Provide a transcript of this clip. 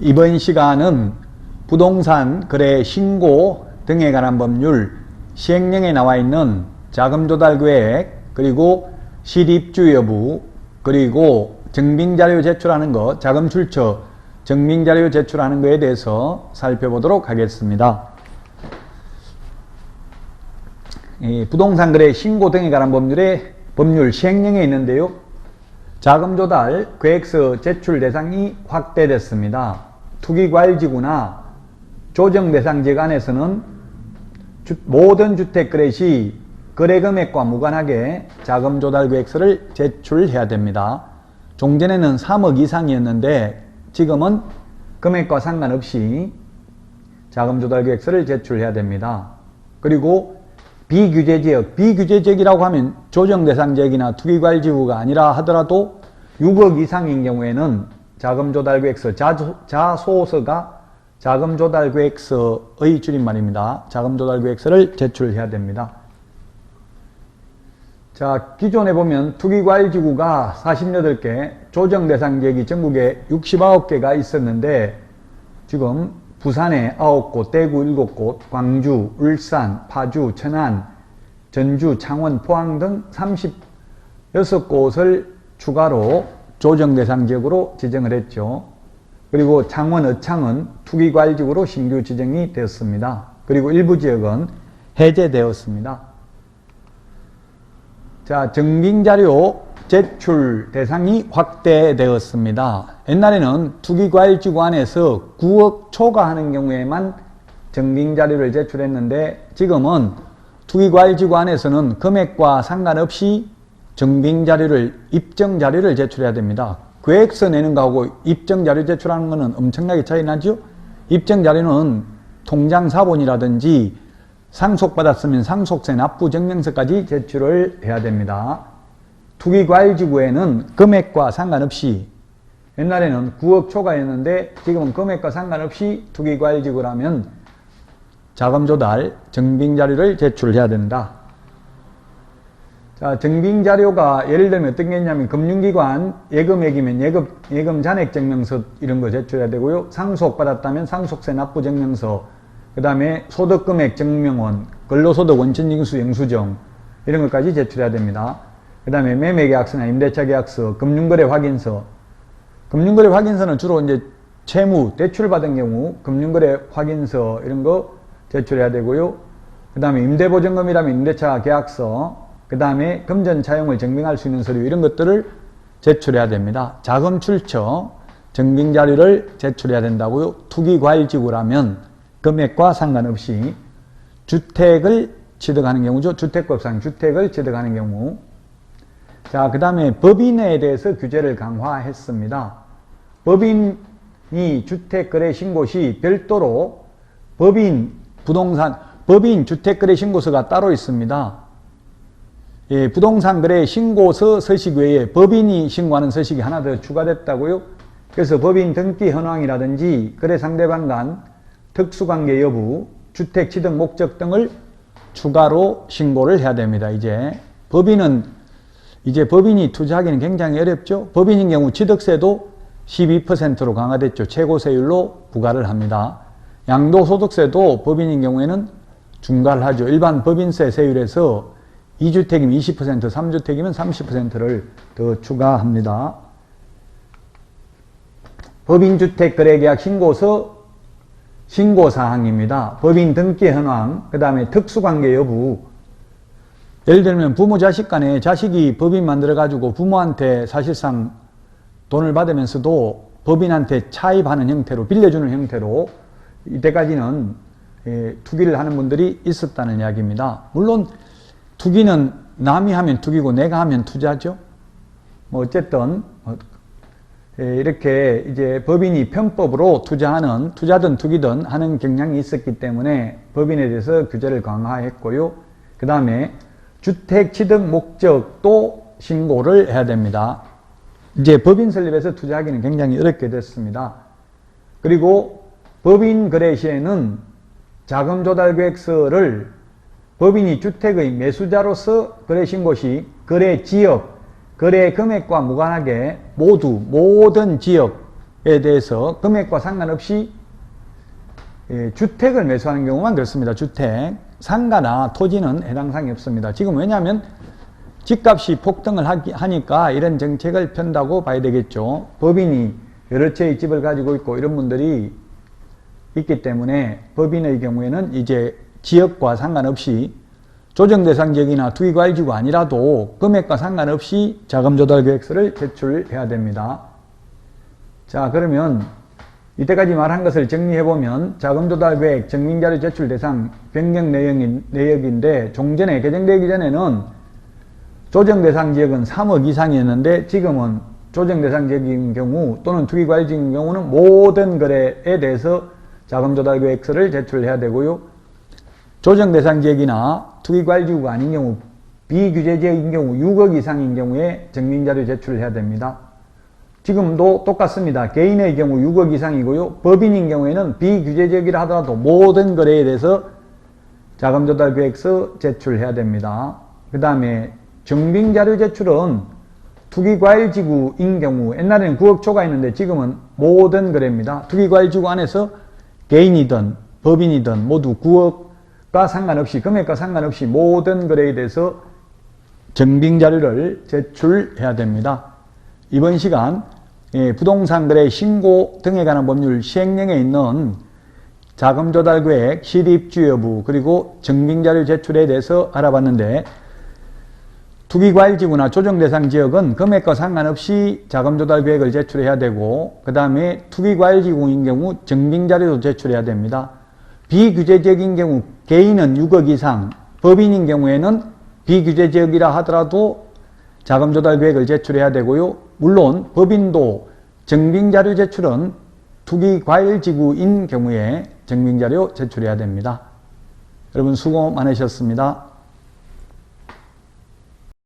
이번 시간은 부동산 거래 신고 등에 관한 법률 시행령에 나와 있는 자금 조달 계획 그리고 실입주 여부 그리고 증빙 자료 제출하는 것 자금 출처 증빙 자료 제출하는 것에 대해서 살펴보도록 하겠습니다. 이 부동산 거래 신고 등에 관한 법률의 법률 시행령에 있는데요. 자금 조달 계획서 제출 대상이 확대됐습니다. 투기과일지구나 조정 대상 지역 안에서는 주- 모든 주택 거래 시 거래 금액과 무관하게 자금 조달 계획서를 제출해야 됩니다. 종전에는 3억 이상이었는데 지금은 금액과 상관없이 자금 조달 계획서를 제출해야 됩니다. 그리고 비규제 지역, 비규제 지역이라고 하면 조정 대상 지역이나 투기과일 지구가 아니라 하더라도 6억 이상인 경우에는 자금 조달 계획서, 자소, 자소서가 자금 조달 계획서의 줄임말입니다. 자금 조달 계획서를 제출해야 됩니다. 자, 기존에 보면 투기과일 지구가 48개, 조정 대상 지역이 전국에 69개가 있었는데 지금 부산에 9곳, 대구 7곳, 광주, 울산, 파주, 천안, 전주, 창원, 포항 등 36곳을 추가로 조정 대상 지역으로 지정을 했죠. 그리고 창원, 어창은 투기과일지구로 신규 지정이 되었습니다. 그리고 일부 지역은 해제되었습니다. 자, 증빙자료 제출 대상이 확대되었습니다. 옛날에는 투기과일지구 안에서 9억 초과하는 경우에만 증빙자료를 제출했는데 지금은 투기과일지구 안에서는 금액과 상관없이 증빙자료를, 입증자료를 제출해야 됩니다. 계획서 내는 거하고 입증자료 제출하는 것은 엄청나게 차이 나죠? 입증자료는 통장 사본이라든지 상속받았으면 상속세 납부 증명서까지 제출을 해야 됩니다. 투기과일지구에는 금액과 상관없이 옛날에는 9억 초과였는데 지금은 금액과 상관없이 투기과일지구라면 자금조달 증빙자료를 제출해야 된다. 자, 증빙자료가 예를 들면 어떤 게 있냐면 금융기관 예금액이면 예금, 예금 잔액증명서 이런 거 제출해야 되고요. 상속받았다면 상속세 납부증명서 그 다음에 소득금액 증명원, 근로소득 원천징수 영수증 이런 것까지 제출해야 됩니다. 그 다음에 매매계약서나 임대차 계약서, 금융거래 확인서. 금융거래 확인서는 주로 이제 채무, 대출받은 경우 금융거래 확인서 이런 거 제출해야 되고요. 그 다음에 임대보증금이라면 임대차 계약서, 그 다음에 금전 차용을 증명할 수 있는 서류 이런 것들을 제출해야 됩니다. 자금 출처, 증빙 자료를 제출해야 된다고요. 투기과일지구라면 금액과 상관없이 주택을 취득하는 경우죠. 주택법상 주택을 취득하는 경우. 자, 그 다음에 법인에 대해서 규제를 강화했습니다. 법인이 주택거래 신고 시 별도로 법인 부동산, 법인 주택거래 신고서가 따로 있습니다. 예, 부동산 거래 신고서 서식 외에 법인이 신고하는 서식이 하나 더 추가됐다고요. 그래서 법인 등기 현황이라든지 거래 상대방 간 특수관계 여부, 주택 취득 목적 등을 추가로 신고를 해야 됩니다. 이제 법인은 이제 법인이 투자하기는 굉장히 어렵죠. 법인인 경우 취득세도 12%로 강화됐죠. 최고세율로 부과를 합니다. 양도소득세도 법인인 경우에는 중과를 하죠. 일반 법인세 세율에서 2주택이면 20%, 3주택이면 30%를 더 추가합니다. 법인주택 거래계약 신고서 신고사항입니다. 법인 등기 현황, 그 다음에 특수관계 여부. 예를 들면 부모 자식 간에 자식이 법인 만들어 가지고 부모한테 사실상 돈을 받으면서도 법인한테 차입하는 형태로, 빌려주는 형태로 이때까지는 예, 투기를 하는 분들이 있었다는 이야기입니다. 물론 투기는 남이 하면 투기고 내가 하면 투자죠. 뭐 어쨌든 어, 예, 이렇게 이제 법인이 편법으로 투자하는 투자든 투기든 하는 경향이 있었기 때문에 법인에 대해서 규제를 강화했고요. 그 다음에 주택 취득 목적도 신고를 해야 됩니다. 이제 법인 설립해서 투자하기는 굉장히 어렵게 됐습니다. 그리고 법인 거래 시에는 자금 조달 계획서를 법인이 주택의 매수자로서 거래 신고 시 거래 지역, 거래 금액과 무관하게 모두 모든 지역 대해서 금액과 상관없이 예, 주택을 매수하는 경우만 그렇습니다. 주택, 상가나 토지는 해당 사항이 없습니다. 지금 왜냐하면 집값이 폭등을 하니까 이런 정책을 편다고 봐야 되겠죠. 법인이 여러 채의 집을 가지고 있고 이런 분들이 있기 때문에 법인의 경우에는 이제 지역과 상관없이 조정 대상 지역이나 투기 과일지구 아니라도 금액과 상관없이 자금 조달 계획서를 제출해야 됩니다. 자, 그러면 이때까지 말한 것을 정리해 보면 자금 조달 계획 증빙자료 제출 대상 변경 내역인데 종전에 개정되기 전에는 조정 대상 지역은 3억 이상이었는데 지금은 조정 대상 지역인 경우 또는 투기과일지인 경우는 모든 거래에 대해서 자금 조달 계획서를 제출해야 되고요. 조정 대상 지역이나 투기과일지구가 아닌 경우 비규제 지역인 경우 6억 이상인 경우에 증빙자료 제출을 해야 됩니다. 지금도 똑같습니다. 개인의 경우 6억 이상이고요. 법인인 경우에는 비규제 지역이라 하더라도 모든 거래에 대해서 자금 조달 계획서 제출해야 됩니다. 그 다음에 증빙자료 제출은 투기과일지구인 경우 옛날에는 9억 초과 했는데 지금은 모든 거래입니다. 투기과일지구 안에서 개인이든 법인이든 모두 9억과 상관없이 금액과 상관없이 모든 거래에 대해서 증빙자료를 제출해야 됩니다. 이번 시간 예, 부동산 거래 신고 등에 관한 법률 시행령에 있는 자금 조달 계획, 실입주 여부, 그리고 증빙자료 제출에 대해서 알아봤는데 투기과일지구나 조정대상 지역은 금액과 상관없이 자금 조달 계획을 제출해야 되고 그 다음에 투기과일지구인 경우 증빙자료도 제출해야 됩니다. 비규제 지역인 경우 개인은 6억 이상, 법인인 경우에는 비규제 지역이라 하더라도 자금 조달 계획을 제출해야 되고요. 물론 법인도 증빙자료 제출은 투기과일지구인 경우에 증빙자료 제출해야 됩니다. 여러분 수고 많으셨습니다.